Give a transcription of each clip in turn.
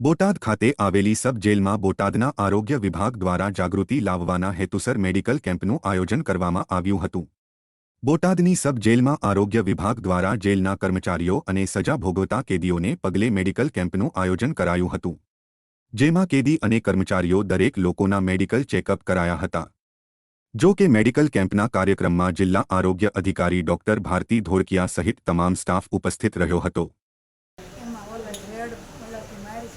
બોટાદ ખાતે આવેલી સબ જેલમાં બોટાદના આરોગ્ય વિભાગ દ્વારા જાગૃતિ લાવવાના હેતુસર મેડિકલ કેમ્પનું આયોજન કરવામાં આવ્યું હતું. બોટાદની સબ જેલમાં આરોગ્ય વિભાગ દ્વારા જેલના કર્મચારીઓ અને સજા ભોગવતા કેદીઓને પગલે મેડિકલ કેમ્પનું આયોજન કરાયું હતું. જેમાં કેદી અને કર્મચારીઓ દરેક લોકોના મેડિકલ ચેકઅપ કરાયા હતા. જો કે મેડિકલ કેમ્પના કાર્યક્રમમાં જિલ્લા આરોગ્ય અધિકારી ડોક્ટર ભારતી ધોળકિયા સહિત તમામ સ્ટાફ ઉપસ્થિત રહ્યો હતો. એમાં ઓલો મારીશ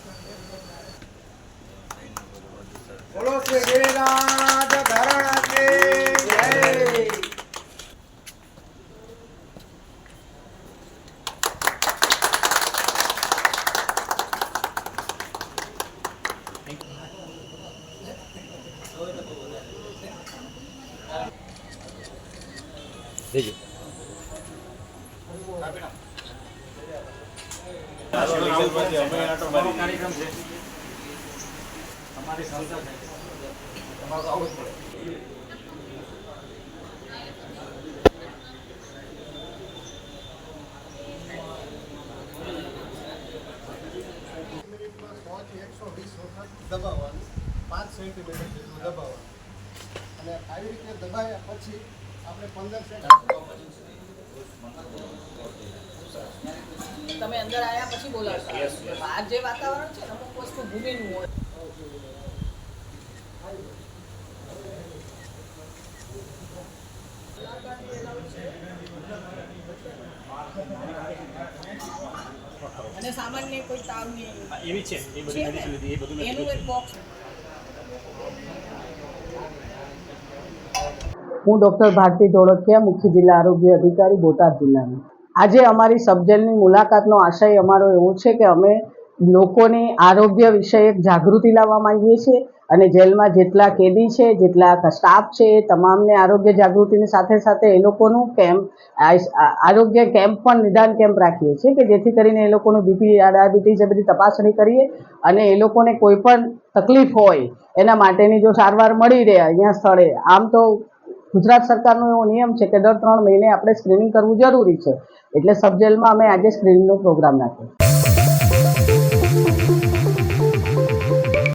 બોલો શ્રી ગિરિરાજ ધરણ જય. સોથી એકસો વીસ દબાવવાનું. પાંચ સેન્ટીમીટર જેટલું દબાવવાનું અને આવી રીતે દબાવ્યા પછી આપણે પંદર સેકન્ડ તમે અંદર આવ્યા પછી બોલાવશો. બહાર જે વાતાવરણ છે અમુક વસ્તુ ભૂમિનું હોય. અને સામાન્ય કોઈ તાવની એવી છે. એ બધી નથી એ બધું એનું એક બોક્સ હું ડૉક્ટર ભારતી ધોળકિયા મુખ્ય જિલ્લા આરોગ્ય અધિકારી બોટાદ જિલ્લાની. આજે અમારી સબજેલની મુલાકાતનો આશય અમારો એવો છે કે અમે લોકોની આરોગ્ય વિષયક જાગૃતિ લાવવા માંગીએ છીએ અને જેલમાં જેટલા કેદી છે, જેટલા સ્ટાફ છે, એ તમામને આરોગ્ય જાગૃતિની સાથે સાથે એ લોકોનું કેમ્પ આરોગ્ય કેમ્પ પણ નિદાન કેમ્પ રાખીએ છીએ કે જેથી કરીને એ લોકોનું બીપી, ડાયાબિટીસ એ બધી તપાસણી કરીએ અને એ લોકોને કોઈ પણ તકલીફ હોય એના માટેની જો સારવાર મળી રહે અહીંયા સ્થળે, આમ તો ગુજરાત સરકારનો એવો નિયમ છે કે દર ત્રણ મહિને આપણે સ્ક્રીનિંગ કરવું જરૂરી છે. એટલે સબજેલમાં અમે આજે સ્ક્રીનિંગનો પ્રોગ્રામ નાખ્યો.